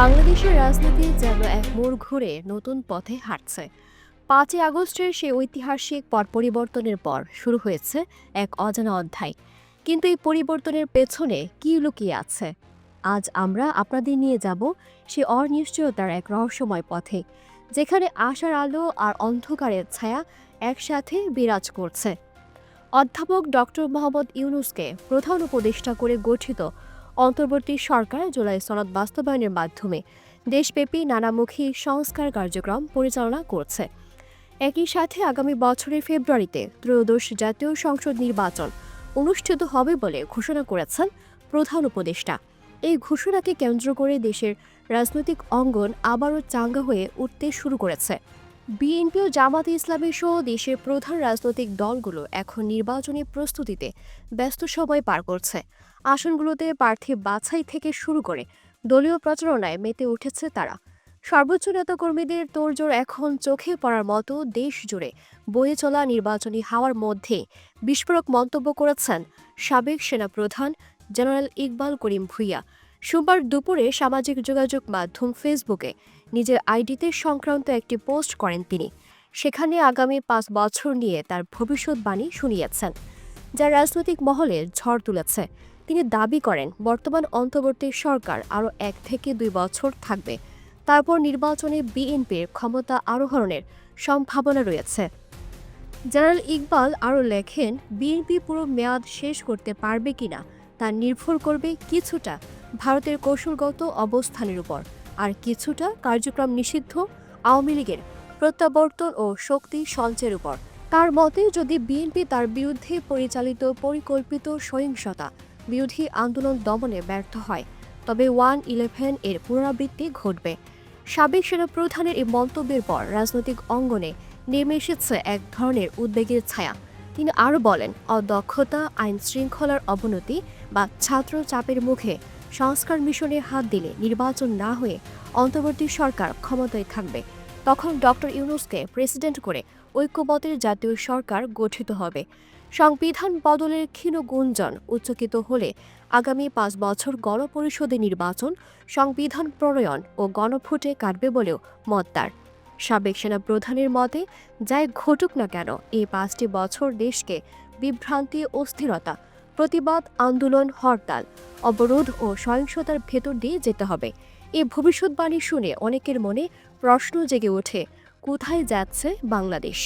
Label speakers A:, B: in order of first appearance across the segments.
A: বাংলাদেশের রাজনীতি যেন এক মোড় ঘুরে নতুন পথে হাঁটছে। পাঁচই আগস্টের সেই ঐতিহাসিক পট পরিবর্তনের পর শুরু হয়েছে এক অজানা অধ্যায়। কিন্তু এই পরিবর্তনের পেছনে কী লুকিয়ে আছে? আজ আমরা আপনাদের নিয়ে যাব সে অনিশ্চয়তার এক রহস্যময় পথে, যেখানে আশার আলো আর অন্ধকারের ছায়া একসাথে বিরাজ করছে। অধ্যাপক ডক্টর মোহাম্মদ ইউনুসকে প্রধান উপদেষ্টা করে গঠিত অন্তর্বর্তী সরকার জুলাই সনদ বাস্তবায়নের মাধ্যমে দেশব্যাপী নানামুখী সংস্কার কার্যক্রম পরিচালনা করছে। একই সাথে আগামী বছরের ফেব্রুয়ারিতে ত্রয়োদশ জাতীয় সংসদ নির্বাচন অনুষ্ঠিত হবে বলে ঘোষণা করেছেন প্রধান উপদেষ্টা। এই ঘোষণাকে কেন্দ্র করে দেশের রাজনৈতিক অঙ্গন আবারও চাঙ্গা হয়ে উঠতে শুরু করেছে। বিএনপি ও জামাতে ইসলামী সহ দেশের প্রধান রাজনৈতিক দলগুলো এখন নির্বাচনী প্রস্তুতিতে ব্যস্ত সময় পার করছে। আসনগুলোতে প্রার্থী বাছাই থেকে শুরু করে দলীয় প্রচারণায় মেতে উঠেছে তারা। সর্বোচ্চ নেতাকর্মীদের তোড়জোড় এখন চোখে পড়ার মতো দেশ জুড়ে বয়ে চলা নির্বাচনী হাওয়ার মধ্যে বিস্ফোরক মন্তব্য করেছেন সাবেক সেনাপ্রধান জেনারেল ইকবাল করিম ভুইয়া। সোমবার দুপুরে সামাজিক যোগাযোগ মাধ্যম ফেসবুকে নিজের আইডিতে সংক্রান্ত একটি পোস্ট করেন তিনি। সেখানে আগামী পাঁচ বছর নিয়ে তার ভবিষ্যৎবাণী শুনিয়েছেন, যা রাজনৈতিক মহলে ঝড় তুলেছে। তিনি দাবি করেন, বর্তমান অন্তর্বর্তী সরকার আরও এক থেকে দুই বছর থাকবে। তারপর নির্বাচনে বিএনপির ক্ষমতা আরোহণের সম্ভাবনা রয়েছে। জেনারেল ইকবাল আরও লেখেন, বিএনপি পুরো মেয়াদ শেষ করতে পারবে কিনা তা নির্ভর করবে কিছুটা ভারতের কৌশলগত অবস্থানের উপর, আর কিছুটা কার্যক্রম নিষিদ্ধ আওয়ামী লীগের প্রত্যাবর্তন ও শক্তি সঞ্চয়ের উপর। তার মতে, যদি বিএনপি তার বিরুদ্ধে পরিচালিত পরিকল্পিত সহিংসতা, বিরোধী আন্দোলন দমনে ব্যর্থ হয়, তবে ওয়ান ইলেভেন এর পুনরাবৃত্তি ঘটবে। সাবেক সেনাপ্রধানের এই মন্তব্যের পর রাজনৈতিক অঙ্গনে নেমে এসেছে এক ধরনের উদ্বেগের ছায়া। তিনি আরও বলেন, অদক্ষতা আইন শৃঙ্খলার অবনতি বা ছাত্র চাপের মুখে সংস্কার মিশনে হাত দিলে নির্বাচন না হয়ে অন্তর্বর্তী সরকার ক্ষমতায় থাকবে, তখন ডক্টর ইউনুসকে প্রেসিডেন্ট করে ঐক্যবদ্ধের জাতীয় সরকার গঠিত হবে। সংবিধান বদলের ক্ষীণ গুঞ্জন উচ্চকিত হলে আগামী পাঁচ বছর গণপরিষদে নির্বাচন, সংবিধান প্রণয়ন ও গণভোটে কাটবে বলেও মত তার। সাবেক সেনা প্রধানের মতে, যাই ঘটুক না কেন, এই পাঁচটি বছর দেশকে বিভ্রান্তি অস্থিরতা প্রতিবাদ, আন্দোলন, হরতাল, অবরোধ ও সহিংসতার ভেতর দিয়ে যেতে হবে। এ ভবিষ্যৎবাণী শুনে অনেকের মনে প্রশ্ন জেগে ওঠে, কোথায় যাচ্ছে বাংলাদেশ?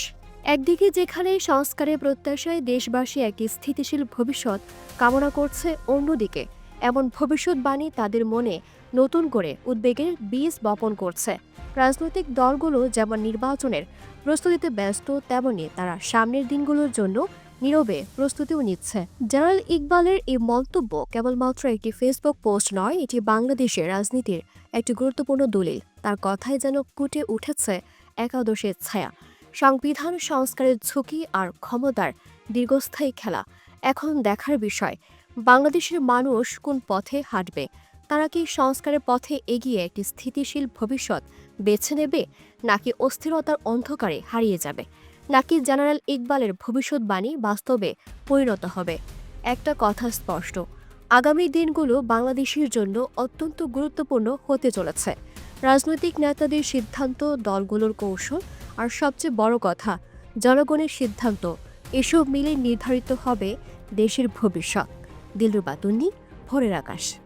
A: একদিকে যেখানে সংস্কারের প্রত্যাশায় দেশবাসী একটি স্থিতিশীল ভবিষ্যৎ কামনা করছে, অন্যদিকে এমন ভবিষ্যৎবাণী তাদের মনে নতুন করে উদ্বেগের বীজ বপন করছে। রাজনৈতিক দলগুলো যেমন নির্বাচনের প্রস্তুতিতে ব্যস্ত, তেমনি তারা সামনের দিনগুলোর জন্য নীরবে প্রস্তুতিও নিচ্ছে। জেনারেল ইকবালের এই মন্তব্য কেবলমাত্র একটি ফেসবুক পোস্ট নয়, এটি বাংলাদেশের রাজনীতির একটি গুরুত্বপূর্ণ দলিল। তার কথায় যেন কুটে উঠেছে একাদশের ছায়া। সংবিধান সংস্কারের ঝুঁকি আর ক্ষমতার দীর্ঘস্থায়ী খেলা। এখন দেখার বিষয়, বাংলাদেশের মানুষ কোন পথে হাঁটবে? তারা কি সংস্কারের পথে এগিয়ে একটি স্থিতিশীল ভবিষ্যৎ বেছে নেবে? নাকি অস্থিরতার অন্ধকারে হারিয়ে যাবে? নাকি জেনারেল ইকবালের ভবিষ্যৎবাণী বাস্তবে পরিণত হবে? একটা কথা স্পষ্ট। আগামী দিনগুলো বাংলাদেশের জন্য অত্যন্ত গুরুত্বপূর্ণ হতে চলেছে। রাজনৈতিক নেতাদের সিদ্ধান্ত, দলগুলোর কৌশল আর সবচেয়ে বড় কথা, জনগণের সিদ্ধান্ত। এসব মিলে নির্ধারিত হবে দেশের ভবিষ্যৎ। দিলরুবা তুন্নি, ভোরের আকাশ।